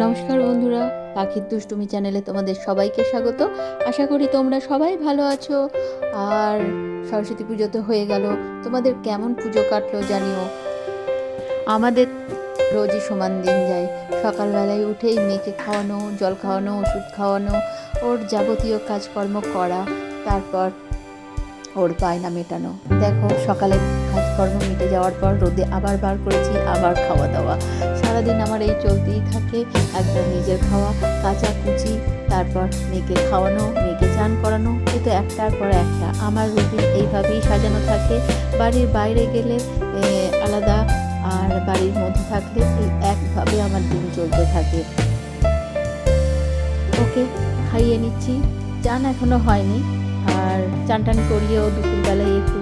নমস্কার বন্ধুরা, পাখির দুষ্টুমি চ্যানেলে তোমাদের সবাইকে স্বাগত। আশা করি তোমরা সবাই ভালো আছো। আর সরস্বতী পুজো তো হয়ে গেল, তোমাদের কেমন পুজো কাটলো জানিও? আমাদের রোজই সমান দিন যায়। সকালবেলায় উঠেই মেয়েকে খাওয়ানো, জল খাওয়ানো, ওষুধ খাওয়ানো, ওর যাবতীয় কাজকর্ম করা, তারপর ওর বায়না মেটানো দেখো, সকালে কাজকর্ম মিটে যাওয়ার পর রোদে আবার বার করেছি, আবার খাওয়া দাওয়া। সারাদিন আমার এই চলতেই থাকে একবার নিজের খাওয়া, কাঁচা কুচি, তারপর মেয়েকে খাওয়ানো, মেয়েকে চান করানো, এ তো একটার পর একটা। আমার রুটিন এইভাবেই সাজানো থাকে। বাড়ির বাইরে গেলে আলাদা, আর বাড়ির মধ্যে থাকলে এই একভাবে আমার দিন চলতে থাকে। ওকে, খাইয়ে নিচ্ছি। চান এখনও হয়নি। চান টান করিয়েও দুপুরবেলায় একটু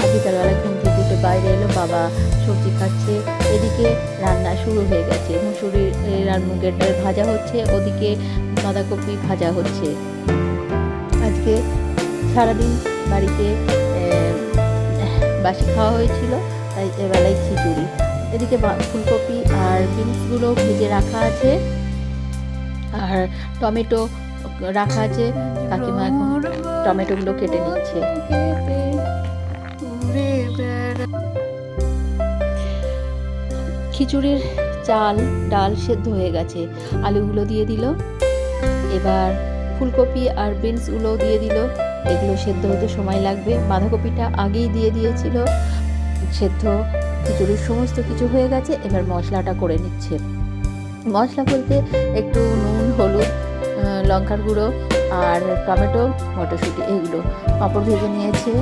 আর বিকালবেলা ঘুম থেকে উঠে বাইরে এলো, বাবা সবজি খাচ্ছে, এদিকে রান্না শুরু হয়ে গেছে। মুসুরি আর মুগের ডাল ভাজা হচ্ছে, ওদিকে বাঁধাকপি ভাজা হচ্ছে। আজকে সারাদিন বাড়িতে বাসি খাওয়া হয়েছিল, তাই এবেলায় খিচুড়ি। এদিকে ফুলকপি আর বিনসগুলো ভেজে রাখা আছে। আর টমেটো রাখা আছে। কাকিমা এখন টমেটোগুলো কেটে নিচ্ছে। খিচুড়ির চাল, ডাল সেদ্ধ হয়ে গেছে। আলুগুলো দিয়ে দিল। এবার ফুলকপি আর বিনসগুলো দিয়ে দিল। এগুলো সেদ্ধ হতে সময় লাগবে। বাঁধাকপিটা আগেই দিয়ে দিয়েছিল। সেদ্ধ খিচুড়ির সমস্ত কিছু হয়ে গেছে। এবার মশলাটা করে নিচ্ছে। মশলা বলতে একটু নুন, হলুদ লঙ্কার গুঁড়ো আর টমেটো, মটরশুঁটি, এগুলো। পাঁপড় ভেজে নিয়েছে।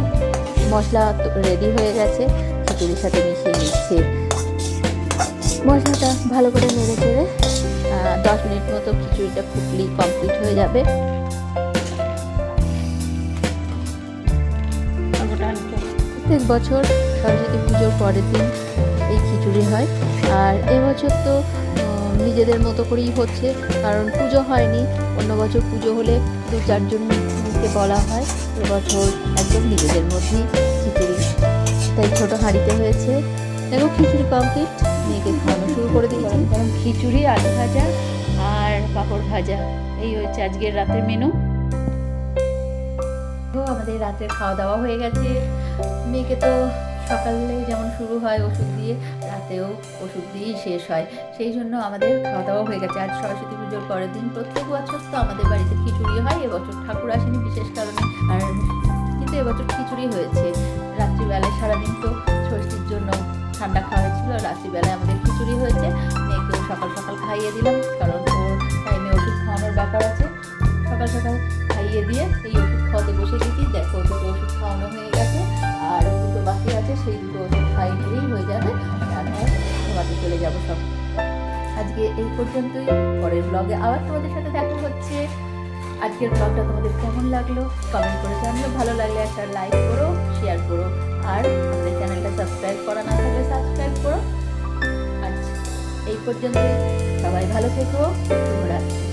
মশলা রেডি হয়ে গেছে। খিচুড়ির সাথে মিশিয়ে নিচ্ছে। মশলাটা ভালো করে নেড়ে চেড়ে দশ মিনিট মতো খিচুড়িটা ফুটলি কমপ্লিট হয়ে যাবে। প্রত্যেক বছর সরস্বতী পুজোর পরের দিন এই খিচুড়ি হয়। আর এবছর তো নিজেদের মতো করেই হচ্ছে, কারণ পুজো হয়নি। অন্য বছর পুজো হলে দু চারজনকে বলা হয় এবছর একদম নিজেদের মধ্যেই খিচুড়ি। তাই ছোট হাঁড়িতে হয়েছে। দেখো খিচুড়ি কমপ্লিট মেয়েকে খাওয়ানো শুরু করে দিয়েছি। কারণ খিচুড়ি, আলু ভাজা আর পাঁপড় ভাজা। এই হচ্ছে আজকের রাতের মেনু আমাদের রাতের খাওয়া দাওয়া হয়ে গেছে। মেয়েকে তো সকালে যেমন শুরু হয় ওষুধ দিয়ে, রাতেও ওষুধ দিয়েই শেষ হয়। সেই জন্য আমাদের খাওয়া দাওয়া হয়ে গেছে। আজ সরস্বতী পুজোর পরের দিন প্রত্যেক বছর তো আমাদের বাড়িতে খিচুড়ি হয়। এবছর ঠাকুর আসেনি বিশেষ কারণে। আর কিন্তু এবছর খিচুড়ি হয়েছে। রাত্রিবেলায় সারাদিন তো ষষ্ঠীর জন্য ঠান্ডা খাওয়া হয়েছিল রাত্রিবেলায় আমাদের খিচুড়ি হয়েছে। মেয়েকেও সকাল সকাল খাইয়ে দিলাম। কারণ ওর টাইমে ওষুধ খাওয়ানোর ব্যাপার আছে। সকাল সকাল খাইয়ে দিয়ে এই ওষুধ খাওয়াতে বসে গেছি। দেখো চলে সব। আজকে এই পর্যন্তই। পরের ব্লগে আবার তোমাদের সাথে দেখা হচ্ছে। আজকের ব্লগটা তোমাদের কেমন লাগল? কমেন্ট করে জানিও। ভালো লাগলে একটা লাইক করো শেয়ার করো। আর আমাদের চ্যানেলটা সাবস্ক্রাইব করা না থাকলে সাবস্ক্রাইব করো। আচ্ছা এই পর্যন্তই। সবাই ভালো থেকো। শুভরাত্রি।